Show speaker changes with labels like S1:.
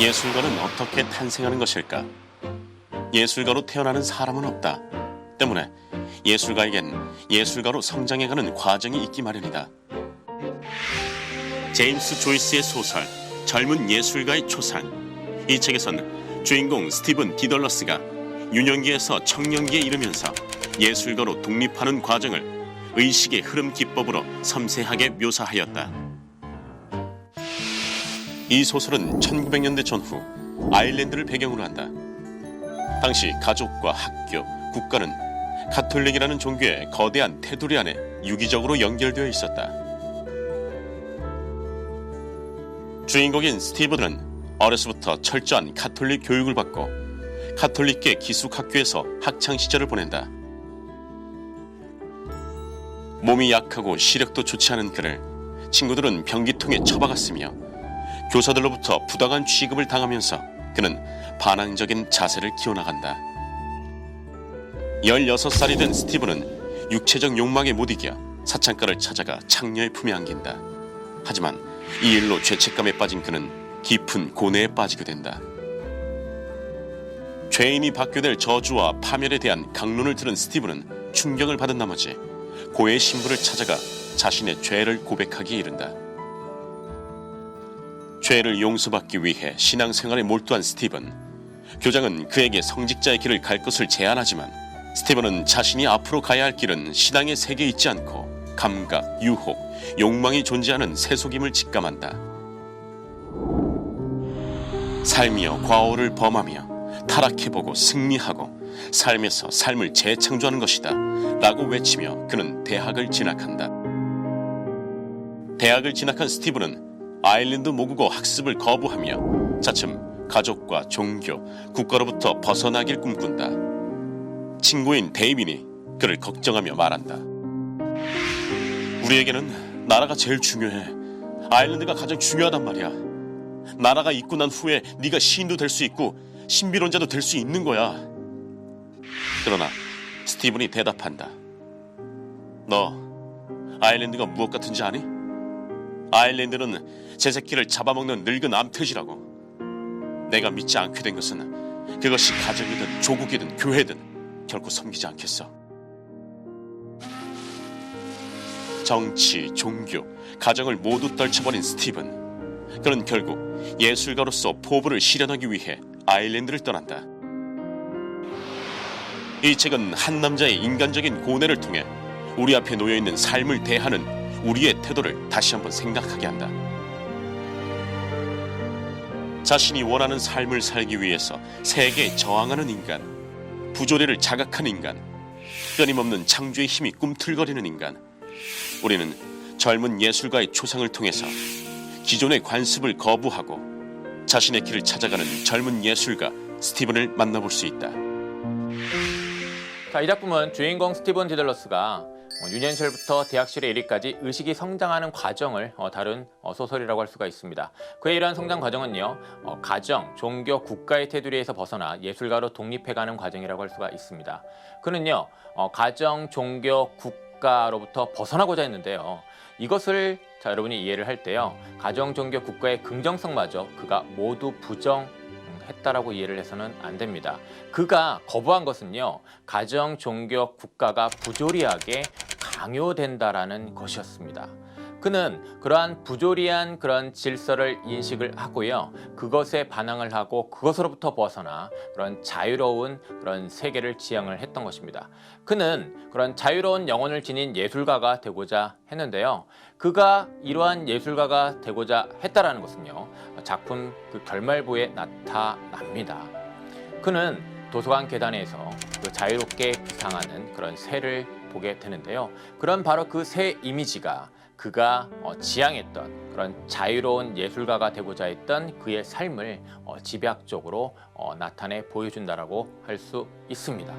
S1: 예술가는 어떻게 탄생하는 것일까? 예술가로 태어나는 사람은 없다. 때문에 예술가에겐 예술가로 성장해가는 과정이 있기 마련이다. 제임스 조이스의 소설 젊은 예술가의 초상. 이 책에선 주인공 스티븐 디덜러스가 유년기에서 청년기에 이르면서 예술가로 독립하는 과정을 의식의 흐름 기법으로 섬세하게 묘사하였다. 이 소설은 1900년대 전후 아일랜드를 배경으로 한다. 당시 가족과 학교, 국가는 가톨릭이라는 종교의 거대한 테두리 안에 유기적으로 연결되어 있었다. 주인공인 스티브는 어려서부터 철저한 가톨릭 교육을 받고 가톨릭계 기숙학교에서 학창 시절을 보낸다. 몸이 약하고 시력도 좋지 않은 그를 친구들은 변기통에 처박았으며 교사들로부터 부당한 취급을 당하면서 그는 반항적인 자세를 키워나간다. 16살이 된 스티브는 육체적 욕망에 못 이겨 사창가를 찾아가 창녀의 품에 안긴다. 하지만 이 일로 죄책감에 빠진 그는 깊은 고뇌에 빠지게 된다. 죄인이 받게 될 저주와 파멸에 대한 강론을 들은 스티브는 충격을 받은 나머지 고의 신부를 찾아가 자신의 죄를 고백하기에 이른다. 죄를 용서받기 위해 신앙생활에 몰두한 스티븐. 교장은 그에게 성직자의 길을 갈 것을 제안하지만 스티븐은 자신이 앞으로 가야 할 길은 신앙의 세계에 있지 않고 감각, 유혹, 욕망이 존재하는 세속임을 직감한다. 삶이여 과오를 범하며 타락해보고 승리하고 삶에서 삶을 재창조하는 것이다. 라고 외치며 그는 대학을 진학한다. 대학을 진학한 스티브는 아일랜드 모국어 학습을 거부하며 차츰 가족과 종교, 국가로부터 벗어나길 꿈꾼다. 친구인 데이빈이 그를 걱정하며 말한다. 우리에게는 나라가 제일 중요해. 아일랜드가 가장 중요하단 말이야. 나라가 있고 난 후에 네가 시인도 될 수 있고 신비론자도 될 수 있는 거야. 그러나 스티븐이 대답한다. 너 아일랜드가 무엇 같은지 아니? 아일랜드는 제 새끼를 잡아먹는 늙은 암컷이라고. 내가 믿지 않게 된 것은 그것이 가정이든 조국이든 교회든 결코 섬기지 않겠어. 정치, 종교, 가정을 모두 떨쳐버린 스티븐. 그는 결국 예술가로서 포부를 실현하기 위해 아일랜드를 떠난다. 이 책은 한 남자의 인간적인 고뇌를 통해 우리 앞에 놓여 있는 삶을 대하는 우리의 태도를 다시 한번 생각하게 한다. 자신이 원하는 삶을 살기 위해서 세계에 저항하는 인간, 부조리를 자각하는 인간, 끊임없는 창조의 힘이 꿈틀거리는 인간. 우리는 젊은 예술가의 초상을 통해서 기존의 관습을 거부하고 자신의 길을 찾아가는 젊은 예술가 스티븐을 만나볼 수 있다.
S2: 자, 이 작품은 주인공 스티븐 디들러스가 어, 유년시절부터 대학실에 이르기까지 의식이 성장하는 과정을 어, 다룬 어, 소설이라고 할 수가 있습니다. 그의 이러한 성장 과정은요, 어, 가정, 종교, 국가의 테두리에서 벗어나 예술가로 독립해가는 과정이라고 할 수가 있습니다. 그는요, 어, 가정, 종교, 국가로부터 벗어나고자 했는데요. 이것을 자, 여러분이 이해를 할 때요, 가정, 종교, 국가의 긍정성마저 그가 모두 부정 했다라고 이해를 해서는 안 됩니다. 그가 거부한 것은요, 가정, 종교, 국가가 부조리하게 강요된다라는 것이었습니다. 그는 그러한 부조리한 그런 질서를 인식을 하고요. 그것에 반항을 하고 그것으로부터 벗어나 그런 자유로운 그런 세계를 지향을 했던 것입니다. 그는 그런 자유로운 영혼을 지닌 예술가가 되고자 했는데요. 그가 이러한 예술가가 되고자 했다라는 것은요. 작품 그 결말부에 나타납니다. 그는 도서관 계단에서 그 자유롭게 비상하는 그런 새를 보게 되는데요. 그런 바로 그 새 이미지가 그가 어, 지향했던 그런 자유로운 예술가가 되고자 했던 그의 삶을 어, 집약적으로 어, 나타내 보여준다라고 할 수 있습니다.